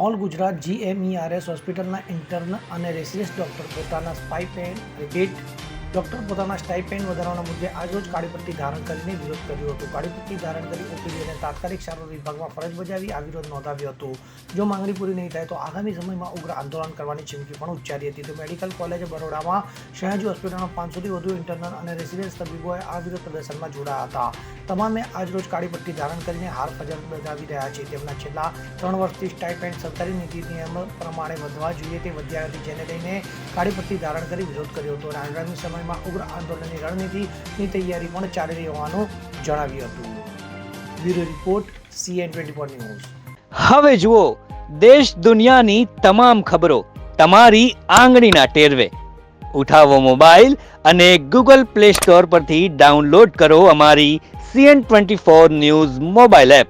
All Gujarat GMERS હોસ્પિટલના intern અને residence doctor પોતાના સ્પાઇપેન રિપીટ ડૉક્ટર પોતાના સ્ટાઇપેન્ડ વધારવાના મુદ્દે આજરોજ કાળીપટ્ટી ધારણ કરીને વિરોધ કર્યો હતો. કાળીપટ્ટી ધારણ કરી ઓપીડી અને તાત્કાલિક સારવાર વિભાગમાં ફરજ બજાવી આ વિરોધ નોંધાવ્યો હતો. જો માંગણી પૂરી નહીં થાય તો આગામી સમયમાં ઉગ્ર આંદોલન કરવાની ચીમકી પણ ઉચ્ચારી હતી. તો મેડિકલ કોલેજ બરોડામાં શહેજી હોસ્પિટલમાં પાંચસોથી વધુ ઇન્ટર્નલ અને રેસિડેન્સ તબીબોએ આ વિરોધ પ્રદર્શનમાં જોડાયા હતા. તમામે આજરોજ કાળીપટ્ટી ધારણ કરીને હાર ફજર બજાવી રહ્યા છે. તેમના છેલ્લા ત્રણ વર્ષથી સ્ટાઇપેન્ડ સરકારી નીતિ નિયમ પ્રમાણે વધવા જોઈએ તે વધ્યા નથી. જેને લઈને કાળીપટ્ટી ધારણ કરી વિરોધ કર્યો હતો. અને આગામી સમયમાં ઉગ્ર આંદોલનની રણનીતિની તૈયારી પણ ચાલી રહી હોવાનું જણાવ્યું હતું. Bureau report CN twenty four news. હવે જુઓ, દેશ દુનિયાની તમામ ખબરો તમારી આંગળીના ટેરવે. ઉઠાવો મોબાઈલ અને ગૂગલ પ્લે સ્ટોર પરથી ડાઉનલોડ કરો અમારી CN twenty four news mobile app.